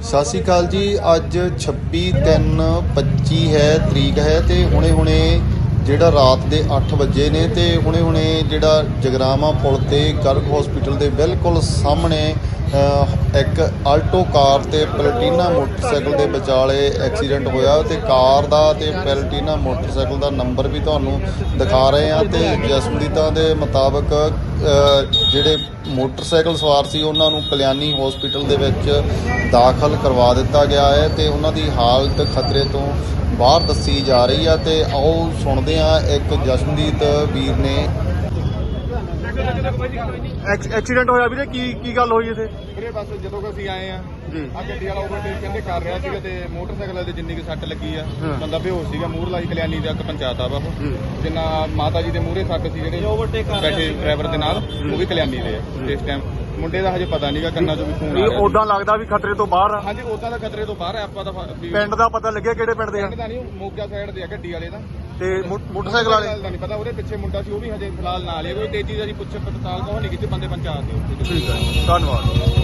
ਸਤਿ ਸ਼੍ਰੀ ਅਕਾਲ ਜੀ, ਅੱਜ 26 3 25 ਹੈ, ਤਰੀਕ ਹੈ ਤੇ ਹੁਣੇ ਹੁਣੇ ਜਿਹੜਾ ਰਾਤ ਦੇ 8 ਵਜੇ ਨੇ ਤੇ ਹੁਣੇ ਹੁਣੇ ਜਿਹੜਾ ਜਗਰਾਮਾ ਪੁਲ ਤੇ ਗਰਗ ਹਸਪੀਟਲ ਦੇ ਬਿਲਕੁਲ ਸਾਹਮਣੇ ਇੱਕ ਆਲਟੋ ਕਾਰ ਤੇ ਪਲਟੀਨਾ ਮੋਟਰਸਾਈਕਲ ਦੇ ਵਿਚਾਲੇ ਐਕਸੀਡੈਂਟ ਹੋਇਆ ਤੇ ਕਾਰ ਦਾ ਤੇ ਪਲਟੀਨਾ ਮੋਟਰਸਾਈਕਲ ਦਾ ਨੰਬਰ ਵੀ ਤੁਹਾਨੂੰ ਦਿਖਾ ਰਹੇ ਆ ਤੇ ਜਸਮਦੀਤਾ ਦੇ ਮੁਤਾਬਕ ਜਿਹੜੇ ਮੋਟਰਸਾਈਕਲ ਸਵਾਰ ਸੀ, ਉਹਨਾਂ ਨੂੰ ਕਲਿਆਣੀ ਹਸਪੀਟਲ ਦੇ ਵਿੱਚ ਦਾਖਲ ਕਰਵਾ ਦਿੱਤਾ ਗਿਆ ਹੈ ਤੇ ਉਹਨਾਂ ਦੀ ਹਾਲਤ ਖਤਰੇ ਤੋਂ ਬਾਹਰ ਦੱਸੀ ਜਾ ਰਹੀ ਆ ਤੇ ਆਓ ਸੁਣਦੇ ਆ ਇੱਕ ਜਸ਼ਨਦੀਪ ਵੀਰ ਨੇ ਐਕਸੀਡੈਂਟ ਹੋਇਆ ਵੀਰੇ ਕੀ ਕੀ ਗੱਲ ਹੋਈ ਇੱਥੇ? ਵੀਰੇ ਬਸ ਜਦੋਂ ਕਿ ਅਸੀਂ ਆਏ ਆ ਜੀ। ਆ ਗੱਡੀ ਵਾਲਾ ਓਵਰਟੇਕ ਕਹਿੰਦੇ ਕਰ ਰਿਹਾ ਸੀਗਾ ਤੇ ਮੋਟਰਸਾਈਕਲ ਦੇ ਜਿੰਨੀ ਕਿ ਸੱਟ ਲੱਗੀ ਆ। ਬੰਦਾ ਬੇਹੋਸ਼ ਸੀਗਾ ਮੂਹਰਲਾ ਹੀ ਕਲਿਆਣੀ ਦਾ ਇੱਕ ਪੰਚਾਇਤ ਆ ਵਾ ਉਹ ਜਿੰਨਾ ਮਾਤਾ ਜੀ ਦੇ ਮੂਹਰੇ ਸੱਟ ਸੀ ਜਿਹੜੇ ਬੈਠੇ ਡਰਾਈਵਰ ਦੇ ਨਾਲ ਉਹ ਵੀ ਕਲਿਆਣੀ ਦੇ ਆ ਇਸ ਟਾਈਮ ਮੁੰਡੇ ਦਾ ਹਜੇ ਪਤਾ ਨਹੀਂਗਾ ਕੰਨਾਂ ਚੋਂ ਵੀ ਖੂਨ ਆ ਇਹ ਰਿਹਾ ਉਦਾਂ ਲੱਗਦਾ ਵੀ ਖਤਰੇ ਤੋਂ ਬਾਹਰ ਆ। ਹਾਂਜੀ ਉਦਾਂ ਦਾ ਖਤਰੇ ਤੋਂ ਬਾਹਰ ਆ ਆਪਾਂ ਤਾਂ ਵੀ ਪਿੰਡ ਦਾ ਪਤਾ ਲੱਗਿਆ ਕਿਹੜੇ ਪਿੰਡ ਦੇ ਆ? ਪਿੰਡ ਦਾ ਨਹੀਂ ਮੋਗਾ ਸਾਈਡ ਦੇ ਆ ਗੱਡੀ ਵਾਲੇ ਦਾ। ਤੇ ਮੋ- ਮੋਟਰਸਾਈਕਲ ਵਾਲੇ? ਦਾ ਨਹੀਂ ਪਤਾ ਉਹਦੇ ਪਿੱਛੇ ਮੁੰਡਾ ਸੀ ਉਹ ਵੀ ਹਜੇ ਫਿਲਹਾਲ ਨਾਲ ਹੀ ਆ। ਕੋਈ ਤੇਜ਼ੀ ਦਾ ਜੀ ਪੁੱਛ ਪੜਤਾਲ ਤਾਂ ਨਹੀਂ ਕੀਤੀ ਬੰਦੇ ਪੰਚਾਇਤ ਦੇ ਉੱਤੇ ਠੀਕ ਹੈ ਧੰਨਵਾਦ।